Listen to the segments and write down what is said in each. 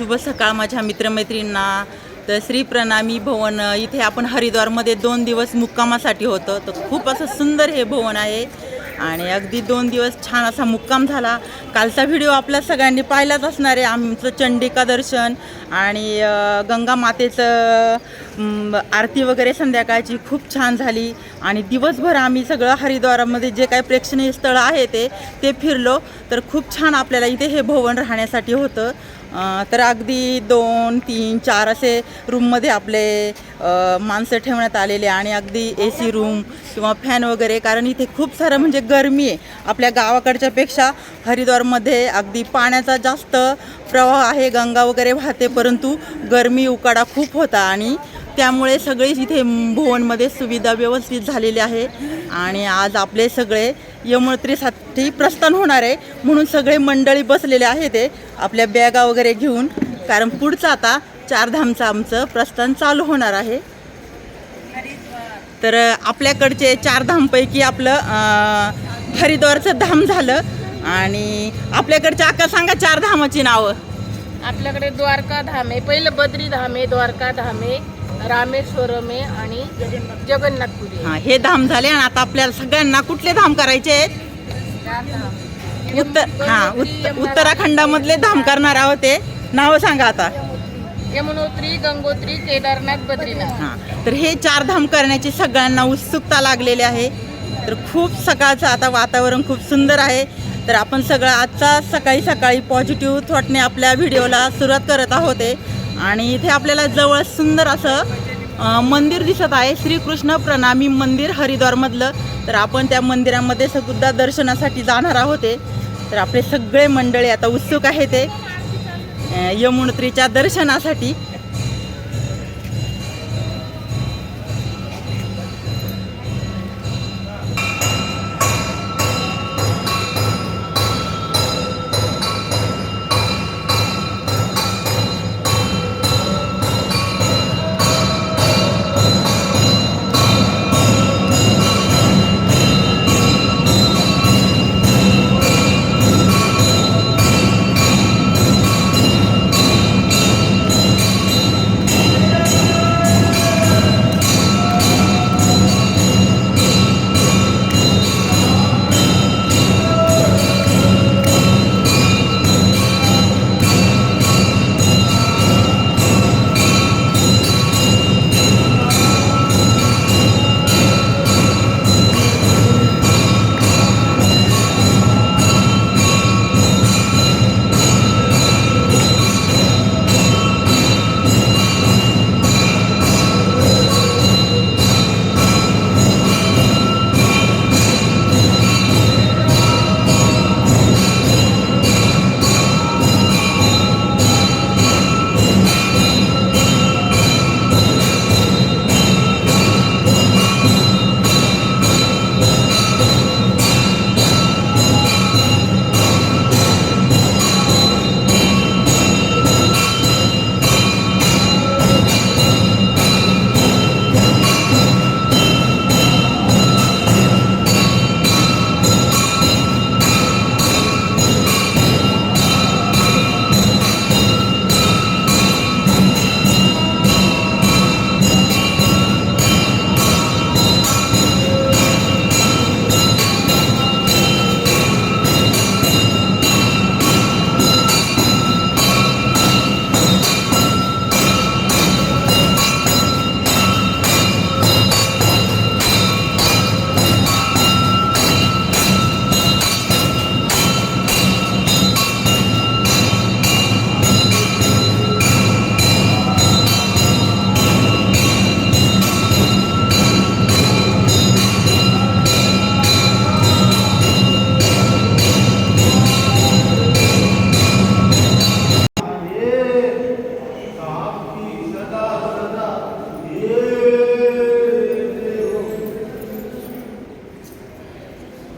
शुभ सकाळ माझ्या मित्रमैत्रींना तर श्री प्रणामी भवन इथे आपण हरिद्वारमध्ये दोन दिवस मुक्कामासाठी होतं. तर खूप असं सुंदर हे भवन आहे. आणि अगदी दोन दिवस छान असा मुक्काम झाला. कालचा व्हिडिओ आपल्या सगळ्यांनी पाहिलाच असणार आहे. आमचं चंडिका दर्शन आणि गंगा मातेचं आरती वगैरे संध्याकाळची खूप छान झाली. आणि दिवसभर आम्ही सगळं हरिद्वारामध्ये जे काही प्रेक्षणीय स्थळं आहे ते ते फिरलो. तर खूप छान आपल्याला इथे हे भवन राहण्यासाठी होतं. तर अगदी दोन तीन चार असे रूममध्ये आपले माणसं ठेवण्यात आलेले आणि अगदी ए सी रूम किंवा फॅन वगैरे कारण इथे खूप सारं म्हणजे गरमी आहे. आपल्या गावाकडच्यापेक्षा हरिद्वारमध्ये अगदी पाण्याचा जास्त प्रवाह आहे गंगा वगैरे वाहते परंतु गरमी उकाडा खूप होता आणि त्यामुळे सगळेच इथे भुवनमध्ये सुविधा व्यवस्थित झालेली आहे. आणि आज आपले सगळे यमुनोत्रीसाठी प्रस्थान होणार आहे. म्हणून सगळे मंडळी बसलेले आहे ते आपल्या बॅगा वगैरे घेऊन. कारण पुढचं आता चारधामचं आमचं प्रस्थान चालू होणार आहे. तर आपल्याकडचे चारधामपैकी आपलं हरिद्वारचं धाम झालं. आणि आपल्याकडच्या अक्का सांगा चार धामाची नावं. आपल्याकडे द्वारका धाम आहे. पहिलं बद्री धाम आहे द्वारका धाम आहे. रामेश्वरम आहे आणि जगन्नाथपुरी. हां हे धाम झाले आणि आता आपल्याला सगळ्यांना कुठले धाम करायचे आहेत. उत्तर हां उत्तर उत्तराखंडामधले धाम करणार आहोत ते नावं सांगा आता यमुनोत्री गंगोत्री केदारनाथ बद्रीनाथ हां तर हे चार धाम करण्याची सगळ्यांना उत्सुकता लागलेली आहे तर खूप सकाळचं आता वातावरण खूप सुंदर आहे तर आपण सगळं आजचा सकाळी सकाळी पॉझिटिव्ह थॉटने आपल्या व्हिडिओला सुरुवात करत आहोत आहे. आणि इथे आपल्याला जवळ सुंदर असं मंदिर दिसत आहे. श्रीकृष्ण प्रणामी मंदिर हरिद्वारमधलं. तर आपण त्या मंदिरामध्ये सुद्धा दर्शनासाठी जाणार आहोत तर आपले सगळे मंडळी आता उत्सुक आहे ते यमुनोत्रीच्या दर्शनासाठी.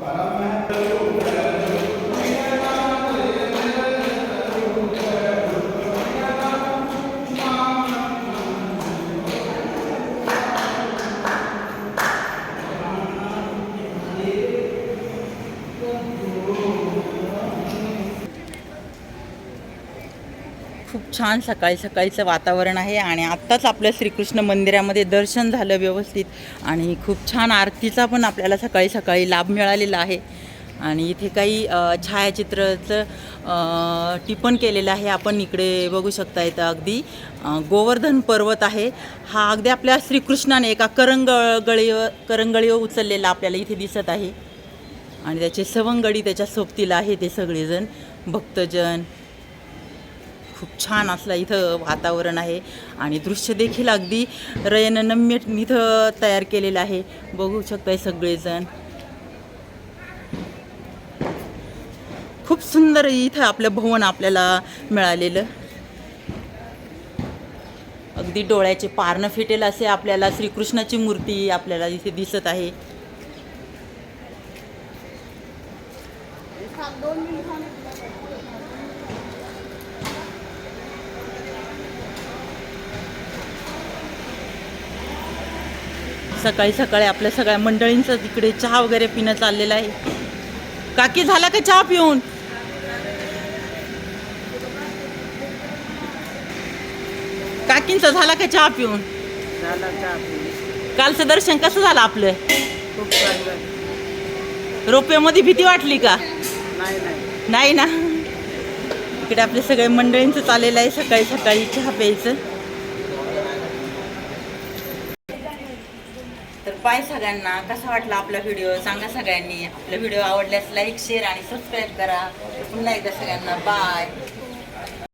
para खूप छान सकाळी सकाळीचं वातावरण आहे आणि आत्ताच आपल्या श्रीकृष्ण मंदिरामध्ये दर्शन झालं व्यवस्थित आणि खूप छान आरतीचा पण आपल्याला सकाळी सकाळी लाभ मिळालेला आहे. आणि इथे काही छायाचित्राचं टिपण केलेलं आहे. आपण इकडे बघू शकता इथं अगदी गोवर्धन पर्वत आहे. हा अगदी आपल्या श्रीकृष्णाने एका करंगळीवर करंगळीवर उचललेला आपल्याला इथे दिसत आहे. आणि त्याचे सवंगडी त्याच्या सोबतीला आहे ते सगळेजण भक्तजन. खूप छान असलं इथं वातावरण आहे. आणि दृश्य देखील अगदी रयननम्य इथं तयार केलेलं आहे. बघू शकताय सगळेजण. खूप सुंदर इथं आपलं भवन आपल्याला मिळालेलं. अगदी डोळ्याचे पारणं फिटेल असे आपल्याला श्रीकृष्णाची मूर्ती आपल्याला इथे दिसत आहे. सकाळी सकाळी आपल्या सगळ्या मंडळींचं तिकडे चहा वगैरे पिणं चाललेलं आहे. काकी झाला का चहा पिऊन? काकींचा झाला का चहा पिऊन. कालचं दर्शन कसं झालं आपलं? रोप्यामध्ये भीती वाटली का? नाही ना? इकडे आपले सगळे मंडळींचं चाललेलं आहे. सकाळी सकाळी चहा प्यायचं. बाय पाय सगळ्यांना कसा वाटला आपला व्हिडिओ सांगा सगळ्यांनी. आपला व्हिडिओ आवडल्यास लाईक शेअर आणि सबस्क्राईब करा. पुन्हा एकदा सगळ्यांना बाय